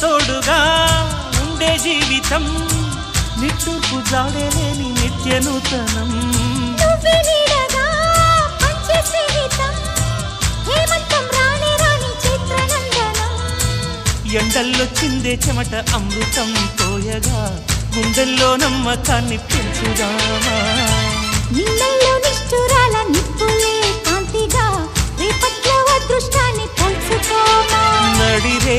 తోడుగా ఉండే జీవితం నిట్టూర్పు జాడలేని నిత్య నూతనం. నువ్వే నీడగా పంచే స్నేహితం హేమంతం రాని రాని చిత్రనందనం. ఎండల్లో చిందే చెమట అమృతం పోయగా గుండెల్లో నమ్మకాన్ని పెంచుదామా. నిన్నల్లో నిష్ఠురాల నిప్పులే కాంతిగా రేపట్లో అదృష్టాన్ని పంచుకోమా నడిరే